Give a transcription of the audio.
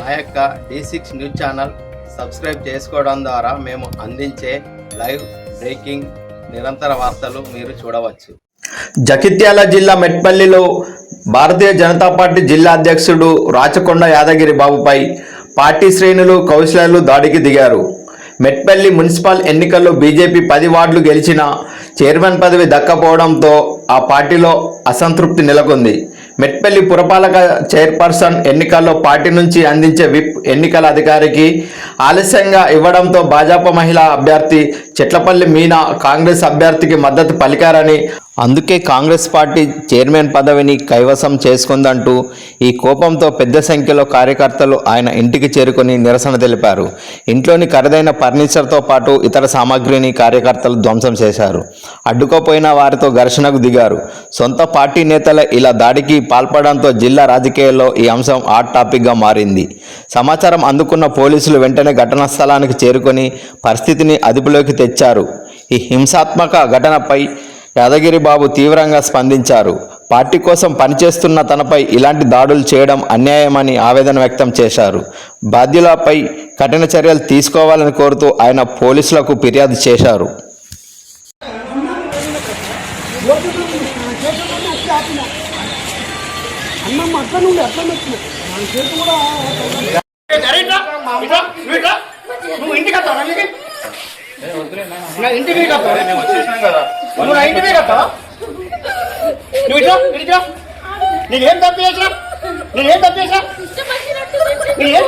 మా యొక్క D six news channel subscribe చేసుకోవడం ద్వారా మేము అందించే లైవ్ బ్రేకింగ్ నిరంతర వార్తలు మీరు చూడవచ్చు. జగిత్యాల జిల్లా మెట్పల్లిలో భారతీయ జనతా పార్టీ జిల్లా అధ్యక్షుడు రాచకొండ యాదగిరి బాబుపై పార్టీ శ్రేణులు కౌశలాలు దాడికి దిగారు. మెట్పల్లి మున్సిపల్ ఎన్నికల్లో బీజేపీ పది వార్డులు గెలిచిన చైర్మన్ పదవి దక్కపోవడంతో ఆ పార్టీలో అసంతృప్తి నెలకొంది. మెట్పల్లి పురపాలక చైర్పర్సన్ ఎన్నికల్లో పార్టీ నుంచి అందించే విప్ ఎన్నికల అధికారికి ఆలస్యంగా ఇవ్వడంతో భాజపా మహిళా అభ్యర్థి చెట్లపల్లి మీనా కాంగ్రెస్ అభ్యర్థికి మద్దతు పలికారని అందుకే కాంగ్రెస్ పార్టీ చైర్మన్ పదవిని కైవసం చేసుకుందంటూ ఈ కోపంతో పెద్ద సంఖ్యలో కార్యకర్తలు ఆయన ఇంటికి చేరుకొని నిరసన తెలిపారు. ఇంట్లోని ఖరీదైన ఫర్నిచర్తో పాటు ఇతర సామాగ్రిని కార్యకర్తలు ధ్వంసం చేశారు. అడ్డుకోపోయిన వారితో ఘర్షణకు దిగారు. సొంత పార్టీ నేతల ఇలా దాడికి పాల్పడంతో జిల్లా రాజకీయాల్లో ఈ అంశం హాట్ టాపిక్గా మారింది. సమాచారం అందుకున్న పోలీసులు వెంటనే ఘటనా స్థలానికి చేరుకొని పరిస్థితిని అదుపులోకి తెచ్చారు. ఈ హింసాత్మక ఘటనపై యాదగిరి బాబు తీవ్రంగా స్పందించారు. పార్టీ కోసం పనిచేస్తున్న తనపై ఇలాంటి దాడులు చేయడం అన్యాయమని ఆవేదన వ్యక్తం చేశారు. బాధ్యులపై కఠిన చర్యలు తీసుకోవాలని కోరుతూ ఆయన పోలీసులకు ఫిర్యాదు చేశారు. నువ్వు ఇంటికి నువ్వు ఇంటికి కదా నువ్వు ఇట్లా ఇట్లా నేనేం తప్పు చేసినా? నేనేం